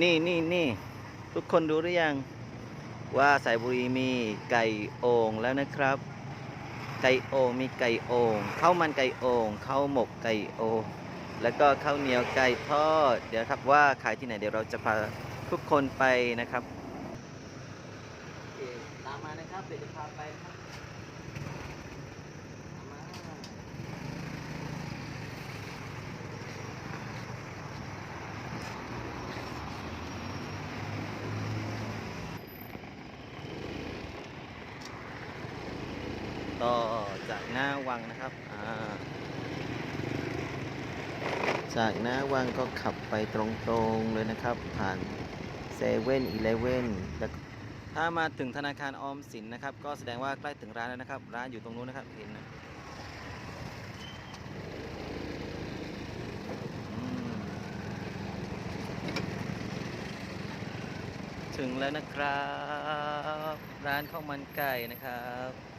นี่นี่นี่ทุกคนดูหรือยัง ว่าสายบุรีมีไก่โอ่งแล้วนะครับ ไก่โอ่งมีไก่โอ่งข้าวมันไก่โอ่งข้าวหมกไก่โอ่งแล้วก็ข้าวเหนียวไก่ทอดเดี๋ยวครับว่าขายที่ไหนเดี๋ยวเราจะพาทุกคนไปนะครับตามมานะครับเดี๋ยวจะพาไปครับตามมา ต่อจากหน้าวังนะครับจากหน้าวังก็ขับไปตรงๆเลยนะครับ ผ่านเซเว่นอีเลเว่นแล้วถ้ามาถึงธนาคารออมสินนะครับ ก็แสดงว่าใกล้ถึงร้านแล้วนะครับ ร้านอยู่ตรงนู้นนะครับเห็นนะถึงแล้วนะครับ ร้านข้าวมันไก่นะครับ